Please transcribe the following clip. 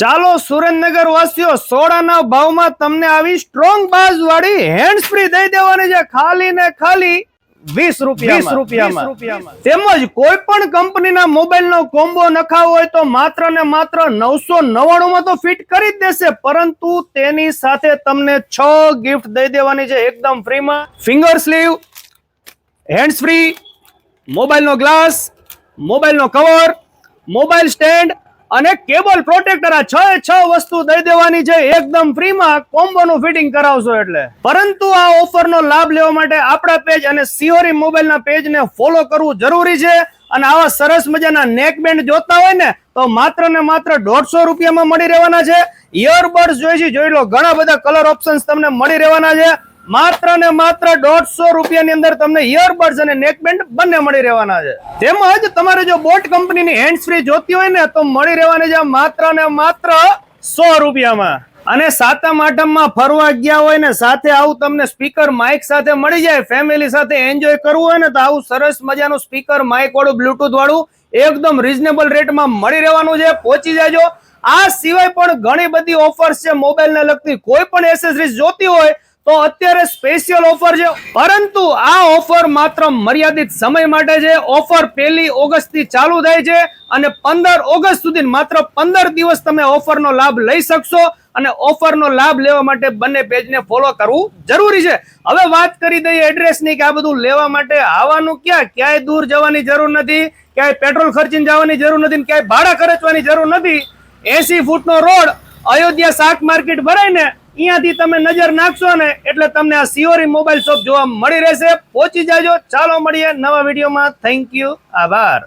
ચાલો સુરેન્દ્રનગર વાસીઓ સોડાના ભાવમાં તમને આવી સ્ટ્રોંગ બાજ વાળી હેન્ડ ફ્રી દઈ દેવાની છે. ખાલી ને ખાલી વીસ રૂપિયા વીસ રૂપિયામાં. તેમજ કોઈ પણ કંપનીના મોબાઈલ નો કોમ્બો નખાવો હોય તો માત્ર ને માત્ર નવસો નવ્વાણું માં તો ફિટ કરી જ દેશે. પરંતુ તેની સાથે તમને છ ગિફ્ટ દઈ દેવાની છે એકદમ ફ્રીમાં ફિંગર સ્લીવ હેન્ડ્સ ફ્રી મોબાઈલનો ગ્લાસ મોબાઈલનો કવર મોબાઈલ સ્ટેન્ડ અને કેબલ પ્રોટેક્ટર આ છ છ વસ્તુ દઈ દેવાની છે. એકદમ ફ્રીમાં કોમ્બોનું ફિટિંગ કરાવશો એટલે. પરંતુ આ ઓફરનો લાભ લેવા માટે આપણા પેજ અને સિયોરી મોબાઈલના પેજને ફોલો કરવું જરૂરી છે. અને આવા સરસ મજાના નેક બેન્ડ જોતા હોય ને, તો માત્ર ને માત્ર દોઢસો રૂપિયામાં મળી રહેવાના છે. ઇયરબડ્સ જોઈ છે જોઈ લો, ઘણા બધા કલર ઓપ્શન્સ તમને મળી રહેવાના છે. માત્ર ને માત્ર દોઢસો રૂપિયાની અંદર તમને ઇયરબડ્સ અને નેકબેન્ડ બંને મળી રહેવાના છે. તેમજ તમારે જો બોટ કંપનીની હેન્ડ ફ્રી જોતી હોય ને, તો મળી રહેવાની છે માત્ર ને માત્ર સો રૂપિયામાં. અને સાતમ, આઠમમાં ફરવા ગયા હોય ને, સાથે આવું તમને સ્પીકર માઇક સાથે મળી જાય ફેમિલી સાથે એન્જોય કરવું હોય ને, તો આવું સરસ મજાનું સ્પીકર માઇક વાળું બ્લુટુથ વાળું એકદમ રિઝનેબલ રેટમાં મળી રહેવાનું છે. પહોંચી જાજો. આ સિવાય પણ ઘણી બધી ઓફર્સ છે મોબાઈલને લગતી. કોઈ પણ એસેસરીઝ જોતી હોય તો અત્યારે સ્પેશિયલ ઓફર છે. પરંતુ આ ઓફર માત્ર મર્યાદિત સમય માટે છે. ઓફર પહેલી ઓગસ્ટથી ચાલુ થાય છે અને પંદર ઓગસ્ટ સુધી માત્ર પંદર દિવસ તમે ઓફરનો લાભ લઈ શકશો અને ઓફરનો લાભ લેવા માટે બંને પેજને ફોલો કરવું જરૂરી છે. હવે વાત કરી દઈએ એડ્રેસની કે આ બધું લેવા માટે આવવાનું ક્યાં? ક્યાંય દૂર જવાની જરૂર નથી, ક્યાંય પેટ્રોલ ખર્ચીને જવાની જરૂર નથી ક્યાંય ભાડા ખર્ચવાની જરૂર નથી. એસી ફૂટનો રોડ, અયોધ્યા શાક માર્કેટ ભરાય ને અહીંયાથી તમે નજર નાખશો ને એટલે તમને આ સિયોરી મોબાઈલ શોપ જોવા મળી રહેશે. પહોંચી જાજો. ચાલો મળીએ નવા વિડીયોમાં. થેન્ક યુ આભાર.